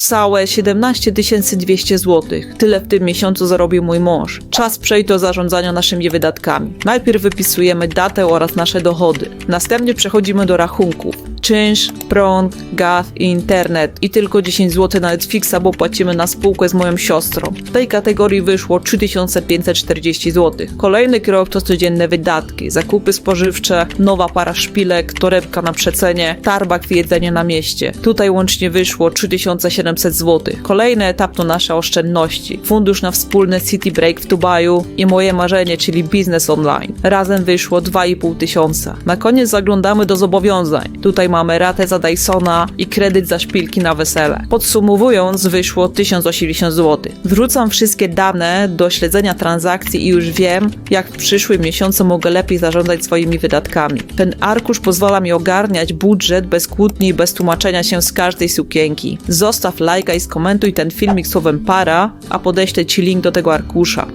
Całe 17 200 zł. Tyle w tym miesiącu zarobił mój mąż. Czas przejść do zarządzania naszymi wydatkami. Najpierw wypisujemy datę oraz nasze dochody. Następnie przechodzimy do rachunków. Czynsz, prąd, gaz i internet. I tylko 10 zł na Netflixa, bo płacimy na spółkę z moją siostrą. W tej kategorii wyszło 3540 zł. Kolejny krok to codzienne wydatki. Zakupy spożywcze, nowa para szpilek, torebka na przecenie, tarbak i jedzenie na mieście. Tutaj łącznie wyszło 3700 zł. Kolejny etap to nasze oszczędności. Fundusz na wspólny city break w Dubaju i moje marzenie, czyli biznes online. Razem wyszło 2,5 tysiąca. Na koniec zaglądamy do zobowiązań. Tutaj mamy ratę za Dysona i kredyt za szpilki na wesele. Podsumowując, wyszło 1080 zł. Wrzucam wszystkie dane do śledzenia transakcji i już wiem, jak w przyszłym miesiącu mogę lepiej zarządzać swoimi wydatkami. Ten arkusz pozwala mi ogarniać budżet bez kłótni i bez tłumaczenia się z każdej sukienki. Zostaw lajka i skomentuj ten filmik słowem para, a podeślę Ci link do tego arkusza.